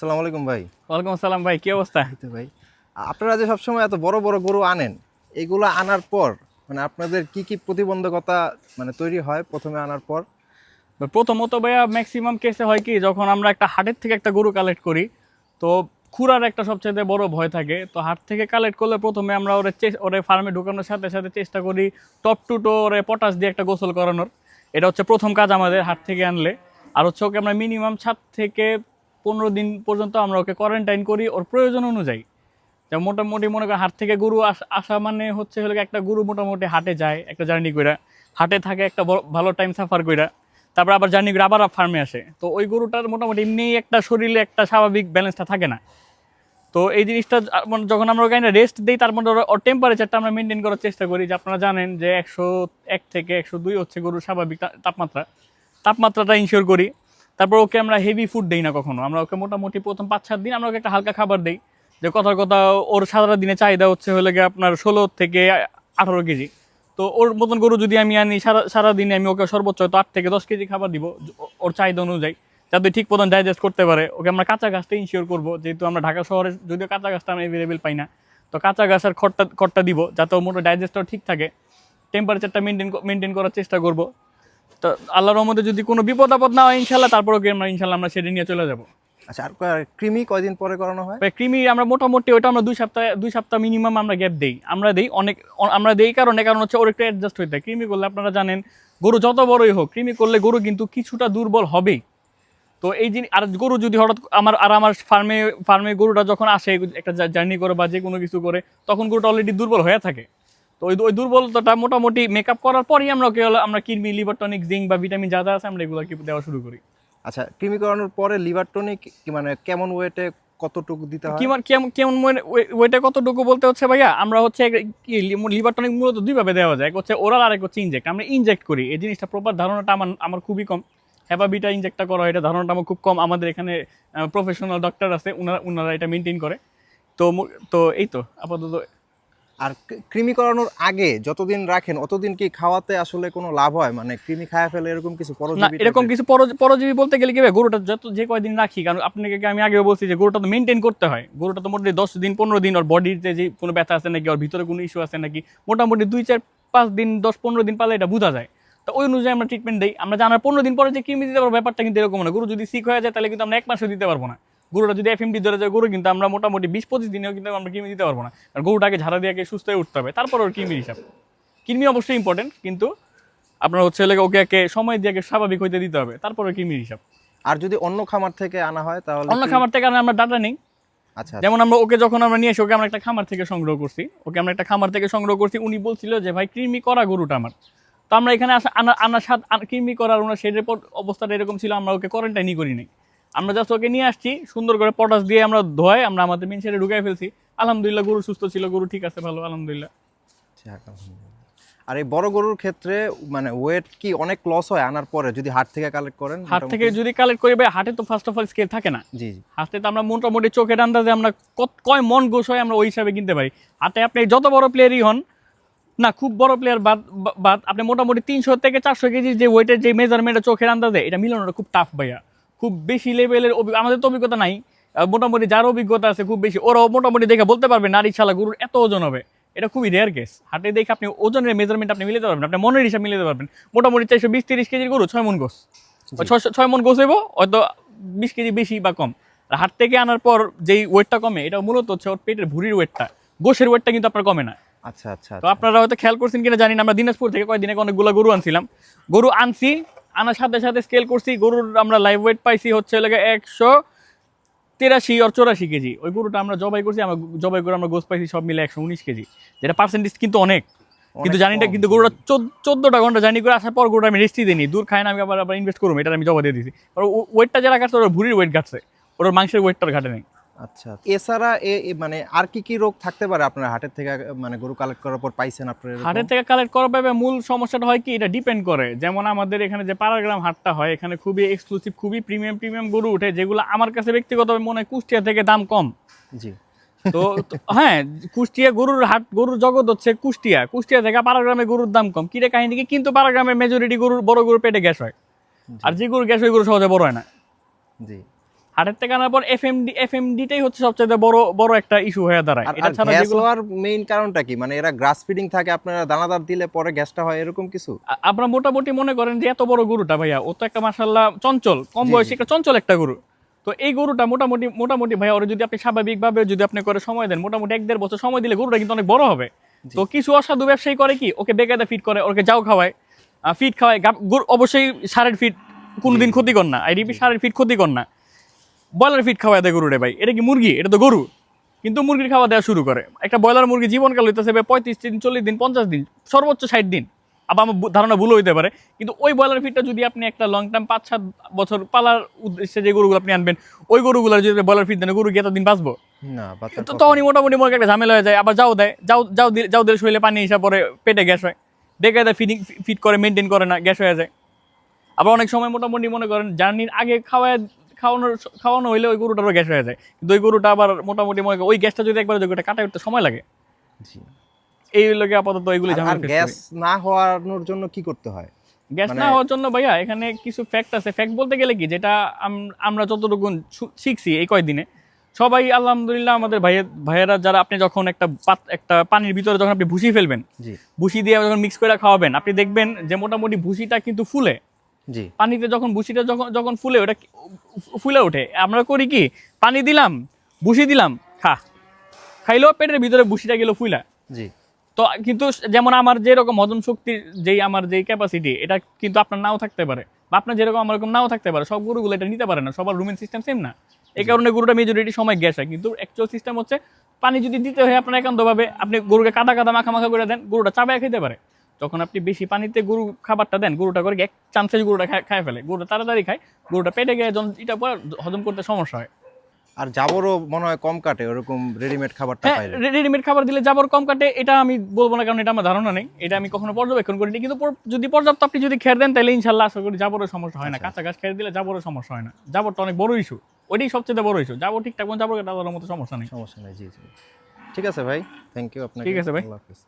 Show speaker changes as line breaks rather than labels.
আসসালামু আলাইকুম ভাই।
ওয়ালাইকুম আসসালাম ভাই কি অবস্থা?
ভাই। আপনারা যে সবসময় এত বড় বড় গরু আনেন এগুলো আনার পর মানে আপনাদের কি কি প্রতিবন্ধকতা মানে তৈরি হয় প্রথমে আনার পর?
প্রথমত ভাইয়া ম্যাক্সিমাম কেসে হয় কি যখন আমরা একটা হাটের থেকে একটা গরু কালেক্ট করি তো খুরার একটা সবচেয়ে বড় ভয় থাকে। তো হাট থেকে কালেক্ট করলে প্রথমে আমরা ওরে ওরে ফার্মে ঢুকানোর সাথে সাথে চেষ্টা করি টপ টু টো ওরে পটাশ দিয়ে একটা গোসল করানোর। এটা হচ্ছে প্রথম কাজ আমাদের হাট থেকে আনলে। আর হচ্ছে ওকে আমরা মিনিমাম সাত থেকে পনেরো দিন পর্যন্ত আমরা ওকে কোয়ারেন্টাইন করি, ওর প্রয়োজন অনুযায়ী। যেমন মোটামুটি মনে করেন হাট থেকে গরু আস- মানে হচ্ছে হলো একটা গরু মোটামুটি হাটে যায়, একটা জার্নি কইরা। হাটে থাকে একটা ভালো টাইম সাফার কইরা। তারপর আবার জার্নি করে আবার ফার্মে আসে। তো ওই গরুটার মোটামুটি এমনি একটা শরীরে একটা স্বাভাবিক ব্যালেন্সটা থাকে না। তো এই জিনিসটা মানে যখন আমরা ওখানে রেস্ট দিই, তার মধ্যে ওর টেম্পারেচারটা আমরা মেনটেন করার চেষ্টা করি। যে আপনারা জানেন যে একশো এক থেকে একশো দুই হচ্ছে গরুর স্বাভাবিক তাপমাত্রা। তাপমাত্রাটা ইনশিওর করি। তারপর ওকে আমরা হেভি ফুড দিই না কখনো। আমরা ওকে মোটামুটি প্রথম পাঁচ, সাত দিন আমরা ওকে একটা হালকা খাবার দিই। যে কথার কথা, ওর সারা দিনে চাহিদা হচ্ছে হলে গিয়ে আপনার ষোলো থেকে আঠারো কেজি। তো ওর মতন গরু যদি আমি আনি, সারা সারাদিনে আমি ওকে সর্বোচ্চ হয়তো আট থেকে দশ কেজি খাবার দিব ওর চাহিদা অনুযায়ী। যাতে ঠিক মতন ডাইজেস্ট করতে পারে। ওকে আমরা কাঁচা ঘাসটা ইনশিওর করব। যেহেতু আমরা ঢাকা শহরে, যদিও কাঁচা ঘাসটা আমরা অ্যাভেলেবেল পাই না। তো কাঁচা ঘাসের খড়টা খড়টা দিব, যাতে ওর মোটো ডাইজেস্টটাও ঠিক থাকে। টেম্পারেচারটা মেনটেন মেনটেন করার চেষ্টা করব। তো আল্লাহর রহমতে যদি কোনো বিপদ আপদ না হয় ইনশাল্লাহ তারপর আমরা ইনশাল্লাহ আমরা সেটা নিয়ে চলে যাব।
আচ্ছা আর কৃমি কয়দিন পরে করানো হয়?
কৃমি আমরা মোটামুটি ওটা আমরা দুই সপ্তাহ দুই সপ্তাহ মিনিমাম আমরা গ্যাপ দেই। আমরা দেই অনেক আমরা দেই কারণে কারণ হচ্ছে ওর একটু অ্যাডজাস্ট হইতে হয় কৃমি করলে আপনারা জানেন গরু যত বড়ই হোক কৃমি করলে গরু কিন্তু কিছুটা দুর্বল হবেই। তো এই জিনিস আর গরু যদি হঠাৎ আমার আর আমার ফার্মে ফার্মে গরুটা যখন আসে একটা জার্নি করে বা যে কোনো কিছু করে তখন গরুটা অলরেডি দুর্বল হয়ে থাকে। তো ওই ওই দুর্বলতাটা মোটামুটি মেকআপ করার পরেই আমরা কি হলো আমরা কিডনি লিভার টনিক জিঙ্ক বা ভিটামিন যা যা আছে আমরা এগুলো কি দেওয়া শুরু করি।
আচ্ছা কৃমি করানোর পরে লিভার টনিক মানে কেমন ওয়েটে কতটুকু দিতে হয়?
কেমন কেমন কেমন মনে- ওইটা কতটুকু বলতে হচ্ছে ভাইয়া? আমরা হচ্ছে কি লিভার টনিক মূলত দুইভাবে দেওয়া যায় এক হচ্ছে ওরাল আর এক হচ্ছে ইনজেক্ট আমরা ইনজেক্ট করি এই জিনিসটা প্রপার ধারণাটা আমার আমার খুবই কম। হ্যাপা বিটা ইনজেক্টটা করা হয় এটা ধারণাটা আমার খুব কম। আমাদের এখানে প্রফেশনাল ডক্টর আছে ওনারা ওনারা এটা মেনটেন করে। তো তো এই তো আপাতত
আর কৃমি করানোর আগে যতদিন রাখেন অতদিন কি খাওয়াতে আসলে কোনো লাভ হয়? মানে কৃমি খায় ফেলে এরকম কিছু পরজীবী
এরকম কিছু পরজীবী বলতে গেলে কি গরুটা যত যে কয়দিন রাখি কারণ আপনাকে আমি আগেও বলছি যে গরুটা তো মেনটেন করতে হয়। গরুটা তো মোটামুটি দশ দিন পনেরো দিন ওর বডিতে যে কোনো ব্যথা আছে নাকি ওর ভিতরে কোনো ইস্যু আছে নাকি মোটামুটি দুই চার পাঁচ দিন দশ পনেরো দিন পালে এটা বোঝা যায়। তো ওই অনুযায়ী আমরা ট্রিটমেন্ট দিই। আমরা জানার পনেরো দিন পরে যে কৃমি দিতে পারব ব্যাপারটা কিন্তু এরকম না। গরু যদি সিক হয়ে যায় তাহলে কিন্তু আমরা এক মাসও দিতে পারব না। গরুটা যদি এফএমডি ধরে যায় গরু কিন্তু আমরা মোটামুটি বিশ পঁচিশ দিনেও কিন্তু আমরা কৃমি দিতে পারব না। কারণ গরুটাকে ঝাড়া দিয়ে সুস্থ হয়ে উঠতে হবে। তারপর ওর কৃমির হিসাব। কৃমি অবশ্যই ইম্পর্টেন্ট কিন্তু আপনার হচ্ছে হলে ওকে একে সময় দিয়ে স্বাভাবিক হইতে দিতে হবে। তারপরে কৃমির হিসাব।
আর যদি অন্য খামার থেকে আনা হয় তাহলে
অন্য খামার থেকে আমরা ডাটা নেই।
আচ্ছা
যেমন আমরা ওকে যখন আমরা নিয়ে আসি ওকে আমরা একটা খামার থেকে সংগ্রহ করছি। ওকে আমরা একটা খামার থেকে সংগ্রহ করছি। উনি বলছিল যে ভাই কৃমি করা গরুটা আমার। তো আমরা এখানে আসা আনা আনার সাথে কৃমি করার ওনার শেডের অবস্থাটা এরকম ছিল আমরা ওকে কোয়ারেন্টাইনই করি নাই। আমরা জাস্ট ওকে নিয়ে আসছি সুন্দর করে পটাশ দিয়ে আমরা ধোয় আমরা আমাদের মেন শেডে ঢুকাই ফেলছি। আলহামদুলিল্লাহ গরু সুস্থ ছিল গরু ঠিক আছে ভালো আলহামদুলিল্লাহ।
আর এই বড় গরুর ক্ষেত্রে মানে ওয়েট কি অনেক লস হয় আনার পরে যদি হাট থেকে কালেক্ট করেন
হাট থেকে যদি কালেক্ট করি ভাই হাটে তো ফার্স্ট অফ অল স্কেল থাকে না।
জি জি।
হাতে তো আমরা মোটামুটি চোখের আন্দাজে আমরা কত- কয় মন গোস হয় আমরা ওই হিসাবে কিনতে পারি। হাতে আপনি যত বড় প্লেয়ারই হন না খুব বড় প্লেয়ার বাদ বাদ আপনি মোটামুটি তিনশো থেকে চারশো কেজি যে ওয়েটের যে মেজারমেন্ট চোখের আন্দাজে এটা মিলানোটা খুব টাফ ভাইয়া। খুব বেশি লেভেলের আমাদের তো অভিজ্ঞতা নাই। মোটামুটি যার অভিজ্ঞতা আছে খুব বেশি। ওরাও মোটামুটি দেখে বলতে পারবে নারী ছালা গরুর এত ওজন হবে। এটা খুবই রেয়ার কেস হাটে দেখে আপনি ওজনের মেজারমেন্ট আপনি মিলাতে পারবেন আপনি মনের হিসাব মিলাতে পারবেন। মোটামুটি চারশো বিশ তিরিশ কেজির গরু ছয় মন গোস। ছয় ছয় মন গোস হইব হয়তো বিশ কেজি বেশি বা কম। আর হাট থেকে আনার পর যেই ওয়েটটা কমে এটা মূলত হচ্ছে ওর পেটের ভুঁড়ির ওয়েটটা গোসের ওয়েটটা কিন্তু আপনার কমে না।
আচ্ছা আচ্ছা
তো আপনারা হয়তো খেয়াল করছেন কিনা জানি না আমরা দিনাজপুর থেকে কয়েকদিন আগে অনেকগুলো গরু আনছিলাম। গরু আনছি আনার সাথে সাথে স্কেল করছি গরুর আমরা লাইভ ওয়েট পাইছি হচ্ছে লাগে একশো তেরাশি আর চৌরাশি কেজি। ওই গরুটা আমরা জবাই করছি আমরা জবাই করে আমরা গোস পাইছি সব মিলে একশো উনিশ কেজি। যেটা পার্সেন্টেজ কিন্তু অনেক। কিন্তু
অনেক
জানি না
কম,
কিন্তু গরুটা চোদ্দটা ঘণ্টা জানি করে আসার পর গরুটা আমি রেস্টই দিইনি। দূর খাই না আমি আবার আবার ইনভেস্ট করব এটা আমি জবা দিয়ে আর ওয়েটটা যারা কাটছে ওরা ভুড়ির ওয়েট কাটছে। ওর মাংসের ওয়েটটার ঘাটে নেই।
আচ্ছা এছাড়া এ- মানে আর কি কি রোগ থাকতে পারে আপনার হাটের থেকে মানে গরু কালেক্ট করার পর পাইছেন আপনার
হাটের থেকে কালেক্ট করার পাবে মূল সমস্যাটা হয় কি এটা ডিপেন্ড করে। যেমন আমাদের এখানে যে পাড়াগ্রাম হাটটা হয় এখানে খুবই এক্সক্লুসিভ খুবই প্রিমিয়াম প্রিমিয়াম গরু উঠে যেগুলো আমার কাছে ব্যক্তিগতভাবে মনে হয় কুষ্টিয়া থেকে দাম কম।
জি।
তো হ্যাঁ কুষ্টিয়া গরুর হাট গরুর জগৎ হচ্ছে কুষ্টিয়া। কুষ্টিয়া থেকে পাড়াগ্রামে গরুর দাম কম। কিরে কাহিনী কি? কিন্তু পাড়াগ্রামের মেজরিটি গরুর বড় গরুর পেটে গ্যাস হয়। আর যে গরু গ্যাস ওই গরু সহজে বড় হয় না।
জি।
হাটের থেকে আনার পর এফএমডি এফএমডিটাই হচ্ছে সবচেয়ে বড় বড় একটা ইস্যু হয়ে দাঁড়ায়। এটা ছাড়া যেগুলো
হওয়ার মেইন কারণটা কি? মানে এরা গ্রাস ফিডিং থাকে আপনারা দানাদার দিলে পরে গ্যাসটা হয় এরকম কিছু?
আপনারা মোটামুটি মনে করেন যে এত বড় গরুটা ভাইয়া ও তো একটা মাসাল্লাহ চঞ্চল কম বয়সী একটা চঞ্চল একটা গরু। তো এই গরুটা মোটামুটি মোটামুটি ভাইয়া ওরা যদি আপনি স্বাভাবিকভাবে যদি আপনি করে সময় দেন মোটামুটি এক দেড় বছর সময় দিলে গরুটা কিন্তু অনেক বড় হবে। তো কিছু অসাধু ব্যবসায়ী করে কি? ওকে বেকায়দা ফিট করে ওকে যাও খাওয়ায়। ফিট খাওয়ায় অবশ্যই সারের ফিট কোনোদিন ক্ষতিকর না। আই রিপি সারের ফিট ক্ষতিকর না। ব্রয়লার ফিট খাওয়ায় দেয় গরুরে ভাই। এটা কি মুরগি? এটা তো গরু। কিন্তু মুরগির খাওয়া দেওয়া শুরু করে। একটা ব্রয়লার মুরগি জীবনকাল হইতেছে পঁয়ত্রিশ দিন চল্লিশ দিন পঞ্চাশ দিন সর্বোচ্চ ষাট দিন। আবার আমার ধারণা ভুল হইতে পারে। কিন্তু ওই ব্রয়লার ফিটটা যদি আপনি একটা লং টার্ম পাঁচ সাত বছর পালার উদ্দেশ্যে যে গরুগুলো আপনি আনবেন ওই গরুগুলো যদি ব্রয়লার ফিট দেন গরু কি এতদিন বাঁচবো?
না
তো তখনই মোটামুটি মনে একটা ঝামেলা হয়ে যায়। আবার যাও দেয় যাও যাও দিলে যাও দিলে শরীরে পানি হিসাব পরে পেটে গ্যাস হয়। দেখে দেয় ফিডিং ফিট করে মেনটেন করে না গ্যাস হয়ে যায়। আবার অনেক সময় মোটামুটি মনে করেন জার্নির আগে খাওয়ায় খাওয়ানোর খাওয়ানো হইলে ওই গরুটারও গ্যাস হয়ে যায়। কিন্তু ওই গরুটা আবার মোটামুটি মনে ওই গ্যাসটা যদি একবার কাটা উঠতে সময় লাগে।
জি।
এই আপাতত এইগুলি ঝামেলা
গ্যাস না হওয়ানোর জন্য কি করতে হয়?
গ্যাস
মানে-
না হওয়ার জন্য ভাইয়া এখানে কিছু ফ্যাক্ট আছে। ফ্যাক্ট বলতে গেলে কি যেটা আমরা যতটুকু শিখছি এই কয়দিনে সবাই আলহামদুলিল্লাহ আমাদের ভাইয়ের ভাইয়েরা যারা আপনি যখন একটা একটা পানির ভিতরে যখন আপনি ভুসি ফেলবেন ভুসি দিয়ে যখন মিক্স করে খাওয়াবেন আপনি দেখবেন যে মোটামুটি ভুসিটা কিন্তু ফুলে। পানিতে যখন ভুসিটা যখন যখন ফুলে ওটা ফুলে ওঠে। আমরা করি কি পানি দিলাম ভুসি দিলাম খা। খাইলো পেটের ভিতরে ভুসিটা গেল ফুলা
জি।
তো কিন্তু যেমন আমার যেরকম হজম শক্তির যেই আমার যেই ক্যাপাসিটি এটা কিন্তু আপনার নাও থাকতে পারে। বা আপনার যেরকম আমার নাও থাকতে পারে সব গরুগুলো এটা নিতে পারে না সবার রুমেন সিস্টেম সেম না। এই কারণে গরুটা মেজরিটি সময় গ্যাস হয় কিন্তু অ্যাকচুয়াল সিস্টেম হচ্ছে পানি যদি দিতে হয় আপনার একান্তভাবে আপনি গরুকে কাদা কাদা মাখা মাখা করে দেন গরুটা চাবায় খেতে পারে। যখন আপনি বেশি পানিতে গরু খাবারটা দেন গরুটা করে এক চান্সে গরুটা খায় ফেলে। গরুটা তাড়াতাড়ি খায় গরুটা পেটে গিয়ে যখন এটা পর হজম করতে সমস্যা হয়।
আর জাবরও মনে হয় কম কাটে ওরকম রেডিমেড খাবারটা
হ্যাঁ রেডিমেড খাবার দিলে যাবর কম কাটে এটা আমি বলব না কারণ এটা আমার ধারণা নেই। এটা আমি কখনো পর্যবেক্ষণ করিনি। কিন্তু যদি পর্যাপ্ত আপনি যদি খেয়ে দেন তাহলে ইনশাল্লাহ আশা করি যাবরের সমস্যা হয় না।
আচ্ছা।
কাঁচা গাছ খেয়ে দিলে যাবরের সমস্যা হয় না। যাবরটা অনেক বড় ইস্যু ওইটাই সবচেয়ে বড় ইস্যু যাবর ঠিকঠাক মতো যাবর কাটানোর মতো সমস্যা নেই।
সমস্যা নেই জি জি। ঠিক আছে ভাই থ্যাংক ইউ আপনাকে।
ঠিক আছে ভাই।
আল্লাহ হাফেজ।